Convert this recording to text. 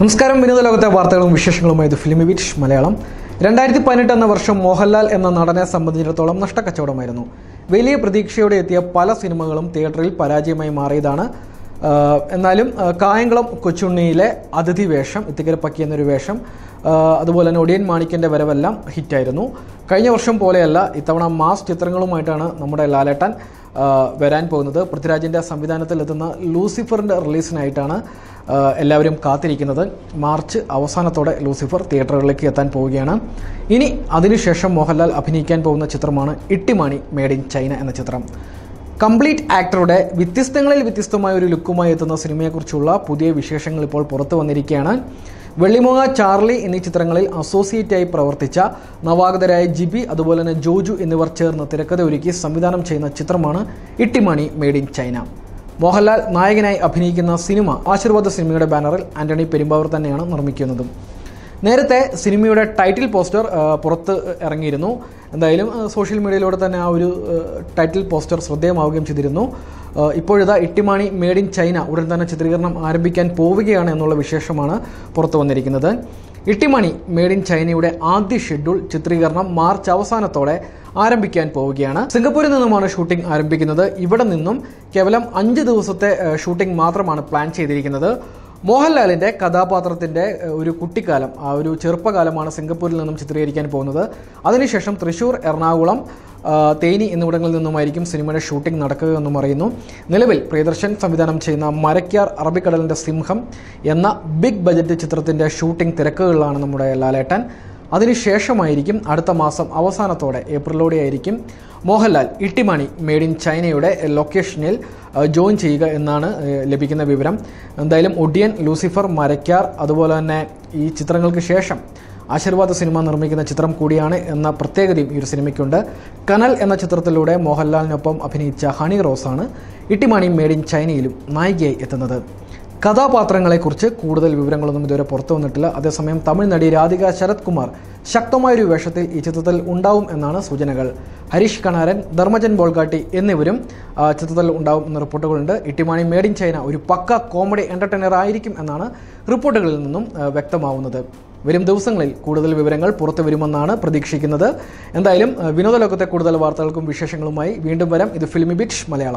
നമസ്കാരം. വിനോദ ലോകത്തെ വാർത്തകളും വിശേഷങ്ങളുമായി ഫിലിമി ബീറ്റ് മലയാളം. രണ്ടായിരത്തി പതിനെട്ട് എന്ന വർഷം മോഹൻലാൽ എന്ന നടനെ സംബന്ധിച്ചിടത്തോളം നഷ്ടക്കച്ചവടമായിരുന്നു. വലിയ പ്രതീക്ഷയോടെ എത്തിയ പല സിനിമകളും തിയേറ്ററിൽ പരാജയമായി മാറിയതാണ്. എന്നാലും കായംകുളം കൊച്ചുണ്ണിയിലെ അതിഥി വേഷം ഇത്തിക്കര പക്കി എന്നൊരു വേഷം അതുപോലെ തന്നെ ഒടിയൻ മാണിക്കന്റെ വരവെല്ലാം ഹിറ്റായിരുന്നു. കഴിഞ്ഞ വർഷം പോലെയല്ല ഇത്തവണ മാസ് ചിത്രങ്ങളുമായിട്ടാണ് നമ്മുടെ ലാലേട്ടൻ വരാൻ പോകുന്നത്. പൃഥ്വിരാജിന്റെ സംവിധാനത്തിൽ എത്തുന്ന ലൂസിഫറിന്റെ റിലീസിനായിട്ടാണ് എല്ലാവരും കാത്തിരിക്കുന്നത്. മാർച്ച് അവസാനത്തോടെ ലൂസിഫർ തിയേറ്ററുകളിലേക്ക് എത്താൻ പോവുകയാണ്. ഇനി അതിനുശേഷം മോഹൻലാൽ അഭിനയിക്കാൻ പോകുന്ന ചിത്രമാണ് ഇട്ടിമാണി മേഡ് ഇൻ ചൈന എന്ന ചിത്രം. കംപ്ലീറ്റ് ആക്ടറുടെ വ്യത്യസ്തങ്ങളിൽ വ്യത്യസ്തമായ ഒരു ലുക്കുമായി എത്തുന്ന സിനിമയെക്കുറിച്ചുള്ള പുതിയ വിശേഷങ്ങൾ ഇപ്പോൾ പുറത്തു വന്നിരിക്കുകയാണ്. വെള്ളിമുഖ ചാർലി എന്നീ ചിത്രങ്ങളിൽ അസോസിയേറ്റായി പ്രവർത്തിച്ച നവാഗതരായ ജിബി അതുപോലെ തന്നെ ജോജു എന്നിവർ ചേർന്ന് തിരക്കഥ ഒരുക്കി സംവിധാനം ചെയ്യുന്ന ചിത്രമാണ് Ittymaani made in China Mohanlal നായകനായി അഭിനയിക്കുന്ന സിനിമ ആശീർവാദ സിനിമയുടെ ബാനറിൽ ആന്റണി പെരുമ്പാവൂർ തന്നെയാണ് നിർമ്മിക്കുന്നതും. നേരത്തെ സിനിമയുടെ ടൈറ്റിൽ പോസ്റ്റർ പുറത്ത് ഇറങ്ങിയിരുന്നു. എന്തായാലും സോഷ്യൽ മീഡിയയിലൂടെ തന്നെ ആ ഒരു ടൈറ്റിൽ പോസ്റ്റർ ശ്രദ്ധേയമാവുകയും ചെയ്തിരുന്നു. ഇപ്പോഴിതാ ഇട്ടിമാണി മേഡ് ഇൻ ചൈന ഉടൻ തന്നെ ചിത്രീകരണം ആരംഭിക്കാൻ പോവുകയാണ് എന്നുള്ള വിശേഷമാണ് പുറത്തു വന്നിരിക്കുന്നത്. ഇട്ടിമണി മേഡ് ഇൻ ചൈനയുടെ ആദ്യ ഷെഡ്യൂൾ ചിത്രീകരണം മാർച്ച് അവസാനത്തോടെ ആരംഭിക്കാൻ പോവുകയാണ്. സിംഗപ്പൂരിൽ നിന്നുമാണ് ഷൂട്ടിംഗ് ആരംഭിക്കുന്നത്. ഇവിടെ നിന്നും കേവലം അഞ്ച് ദിവസത്തെ ഷൂട്ടിംഗ് മാത്രമാണ് പ്ലാൻ ചെയ്തിരിക്കുന്നത്. മോഹൻലാലിന്റെ കഥാപാത്രത്തിന്റെ ഒരു കുട്ടിക്കാലം ആ ഒരു ചെറുപ്പകാലമാണ് സിംഗപ്പൂരിൽ നിന്നും ചിത്രീകരിക്കാൻ പോകുന്നത്. അതിനുശേഷം തൃശ്ശൂർ എറണാകുളം തേനി എന്നിവിടങ്ങളിൽ നിന്നുമായിരിക്കും സിനിമയുടെ ഷൂട്ടിംഗ് നടക്കുക എന്നും അറിയുന്നു. നിലവിൽ പ്രിയദർശൻ സംവിധാനം ചെയ്യുന്ന മരക്കാർ അറബിക്കടലിന്റെ സിംഹം എന്ന ബിഗ് ബജറ്റ് ചിത്രത്തിന്റെ ഷൂട്ടിംഗ് തിരക്കുകളിലാണ് നമ്മുടെ ലാലേട്ടൻ. അതിനുശേഷമായിരിക്കും അടുത്ത മാസം അവസാനത്തോടെ ഏപ്രിലോടെയായിരിക്കും മോഹൻലാൽ ഇട്ടിമണി മെയ്ഡ് ഇൻ ചൈനയുടെ ലൊക്കേഷനിൽ ജോയിൻ ചെയ്യുക എന്നാണ് ലഭിക്കുന്ന വിവരം. എന്തായാലും ഒഡിയൻ ലൂസിഫർ മരക്കാർ അതുപോലെ തന്നെ ഈ ചിത്രങ്ങൾക്ക് ശേഷം ആശീർവാദ സിനിമ നിർമ്മിക്കുന്ന ചിത്രം കൂടിയാണ് എന്ന പ്രത്യേകതയും ഈ ഒരു സിനിമയ്ക്കുണ്ട്. കനൽ എന്ന ചിത്രത്തിലൂടെ മോഹൻലാലിനൊപ്പം അഭിനയിച്ച ഹണി റോസാണ് ഇട്ടിമാണി മേഡ് ഇൻ ചൈനയിലും നായികയായി എത്തുന്നത്. കഥാപാത്രങ്ങളെക്കുറിച്ച് കൂടുതൽ വിവരങ്ങളൊന്നും ഇതുവരെ പുറത്തു വന്നിട്ടില്ല. അതേസമയം തമിഴ് നടി രാധിക ശരത് കുമാർ ശക്തമായൊരു വേഷത്തിൽ ഈ ചിത്രത്തിൽ ഉണ്ടാവും എന്നാണ് സൂചനകൾ. ഹരീഷ് കണാരൻ ധർമ്മജൻ ബോൾഗാട്ടി എന്നിവരും ചിത്രത്തിൽ ഉണ്ടാവും എന്ന റിപ്പോർട്ടുകളുണ്ട്. ഇട്ടിമാണി മേഡ് ഇൻ ചൈന ഒരു പക്ക കോമഡി എന്റർടൈനർ ആയിരിക്കും എന്നാണ് റിപ്പോർട്ടുകളിൽ നിന്നും വ്യക്തമാവുന്നത്. വരും ദിവസങ്ങളിൽ കൂടുതൽ വിവരങ്ങൾ പുറത്തു വരുമെന്നാണ് പ്രതീക്ഷിക്കുന്നത്. എന്തായാലും വിനോദലോകത്തെ കൂടുതൽ വാർത്തകൾക്കും വിശേഷങ്ങളുമായി വീണ്ടും വരാം. ഇത് ഫിലിമി ബിറ്റ് മലയാളം.